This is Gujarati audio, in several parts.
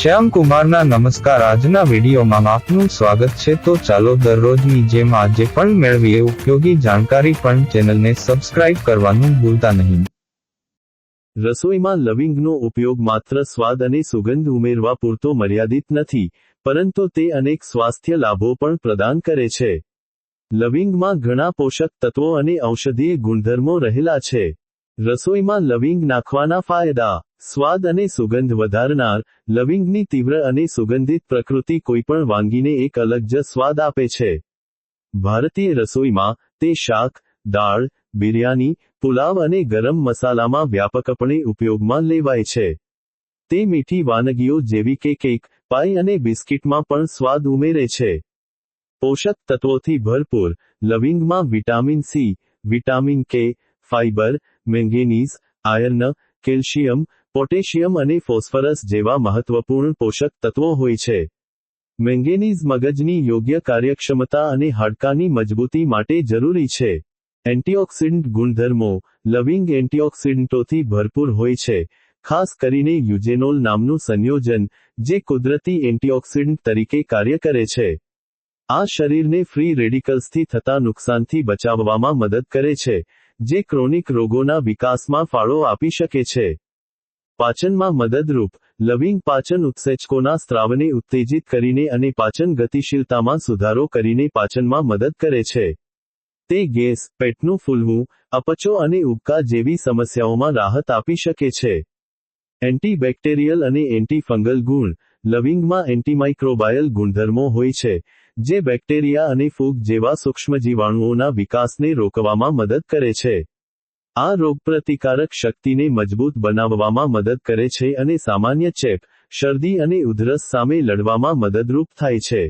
શ્યામ કુમારના નમસ્કાર. આજના વિડીયોમાં આપનું સ્વાગત છે. તો ચાલો દરરોજની જેમ આજે પણ મેળવીએ ઉપયોગી જાણકારી પણ ચેનલને સબસ્ક્રાઇબ કરવાનું ભૂલતા નહીં. રસોઈમાં લવિંગનો ઉપયોગ માત્ર સ્વાદ અને સુગંધ ઉમેરવા પૂરતો મર્યાદિત નથી, પરંતુ તે અનેક સ્વાસ્થ્ય લાભો પણ પ્રદાન કરે છે. લવિંગમાં ઘણા પોષક તત્વો અને ઔષધીય ગુણધર્મો રહેલા છે. રસોઈમાં લવિંગ નાખવાના ફાયદા. સ્વાદ અને સુગંધ વધારનાર, લવિંગની તીવ્ર અને સુગંધિત પ્રકૃતિ કોઈપણ વાનગીને એક અલગ જ સ્વાદ આપે છે. ભારતીય રસોઈમાં તે શાક, દાળ, બિરયાની, પુલાવ અને ગરમ મસાલામાં વ્યાપકપણે ઉપયોગમાં લેવાય છે. તે મીઠી વાનગીઓ જેવી કે કેક, પાઈ અને બિસ્કિટમાં પણ સ્વાદ ઉમેરે છે. પોષક તત્વોથી ભરપૂર, લવિંગમાં vitamin C, vitamin K fibre manganese, iron, calcium, potassium અને ફોસ્ફરસ જેવા મહત્વપૂર્ણ પોષક તત્વો હોય છે. મેંગેનીઝ મગજની યોગ્ય કાર્યક્ષમતા અને હાડકાની મજબૂતી માટે જરૂરી છે. એન્ટીઓક્સિડન્ટ ગુણધર્મો, લવિંગ એન્ટીઓક્સિડન્ટોથી ભરપૂર હોય છે. ખાસ કરીને યુજેનોલ નામનું સંયોજન, જે કુદરતી એન્ટીઓક્સિડન્ટ તરીકે કાર્ય કરે છે. આ શરીરને ફ્રી રેડિકલ્સથી થતા નુકસાનથી બચાવવામાં મદદ કરે છે. જે ક્રોનિક રોગોના વિકાસમાં ફાળો આપી શકે છે. પાચનમાં મદદરૂપ, લવિંગ પાચન ઉત્સેચકોના સ્ત્રાવને ઉત્તેજિત કરીને અને પાચન ગતિશીલતામાં સુધારો કરીને પાચનમાં મદદ કરે છે. તે ગેસ, પેટનું ફૂલવું, અપચો અને ઉબકા જેવી સમસ્યાઓમાં રાહત આપી શકે છે. એન્ટીબેક્ટેરિયલ અને એન્ટીફંગલ ગુણ, લવિંગમાં એન્ટીમાઇક્રોબાયલ ગુણધર્મો હોય છે જે બેક્ટેરિયા અને ફૂગ જેવા સૂક્ષ્મજીવાણુઓના વિકાસને રોકવામાં મદદ કરે છે. આ રોગપ્રતિકારક શક્તિને મજબૂત બનાવવામાં મદદ કરે છે અને સામાન્ય ચેપ, શરદી અને ઉધરસ સામે લડવામાં મદદરૂપ થાય છે.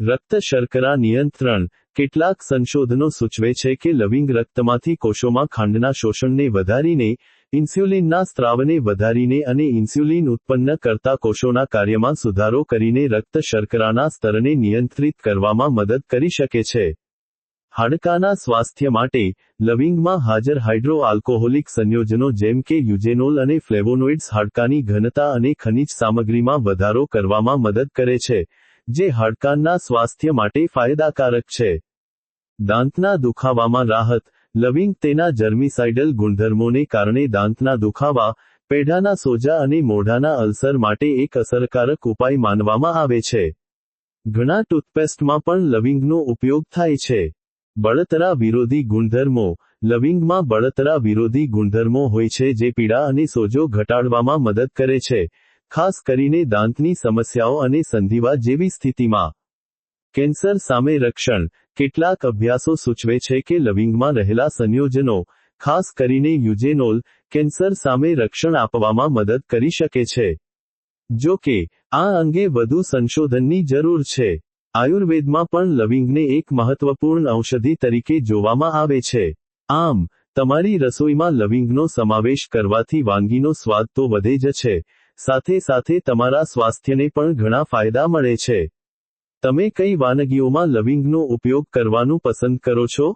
રક્ત શર્કરા નિયંત્રણ કેટલાક સંશોધનો સૂચવે છે કે લવિંગ રક્તમાંથી કોષોમાં ખાંડના શોષણને વધારીને, ઇન્સ્યુલિનના સ્ત્રાવને વધારીને અને ઇન્સ્યુલિન ઉત્પન્ન કરતા કોષોના કાર્યમાં સુધારો કરીને રક્ત શર્કરાના સ્તરને નિયંત્રિત કરવામાં મદદ કરી શકે છે. હાડકાના સ્વાસ્થ્ય માટે, લવિંગમાં હાજર હાઇડ્રો આલ્કોહોલિક સંયોજનો જેમ કે યુજેનોલ અને ફ્લેવોનોઇડ્સ હાડકાની ઘનતા અને ખનિજ સામગ્રીમાં વધારો કરવામાં મદદ કરે છે. જે હાડકાના સ્વાસ્થ્ય માટે ફાયદાકારક છે. દાંતના દુખાવામાં રાહત. લવિંગ તેના જર્મિસાઇડલ ગુણધર્મોને કારણે દાંતના દુખાવા, પેઢાના સોજા અને મોઢાના અલ્સર માટે એક અસરકારક ઉપાય માનવામાં આવે છે. ઘણા ટૂથપેસ્ટમાં પણ લવિંગનો ઉપયોગ થાય છે. બળતરા વિરોધી ગુણધર્મો. લવિંગમાં બળતરા વિરોધી ગુણધર્મો હોય છે જે પીડા અને સોજો ઘટાડવામાં મદદ કરે છે. ખાસ કરીને દાંતની સમસ્યાઓ અને સંધિવા જેવી સ્થિતિમાં. કેન્સર સામે રક્ષણ. કેટલાક અભ્યાસો સૂચવે છે કે લવિંગમાં રહેલા સંયોજનો, ખાસ કરીને યુજેનોલ, કેન્સર સામે રક્ષણ આપવામાં મદદ કરી શકે છે. જો કે, આ અંગે વધુ સંશોધનની જરૂર છે. આયુર્વેદમાં પણ લવિંગને એક મહત્વપૂર્ણ ઔષધિ તરીકે જોવામાં આવે છે. આમ, તમારી રસોઈમાં લવિંગનો સમાવેશ કરવાથી વાનગીનો સ્વાદ તો વધે જ છે. સાથે સાથે તમારા સ્વાસ્થ્યને પણ ઘણા ફાયદા મળે છે. તમે કઈ વાનગીઓમાં લવિંગનો ઉપયોગ કરવાનું પસંદ કરો છો?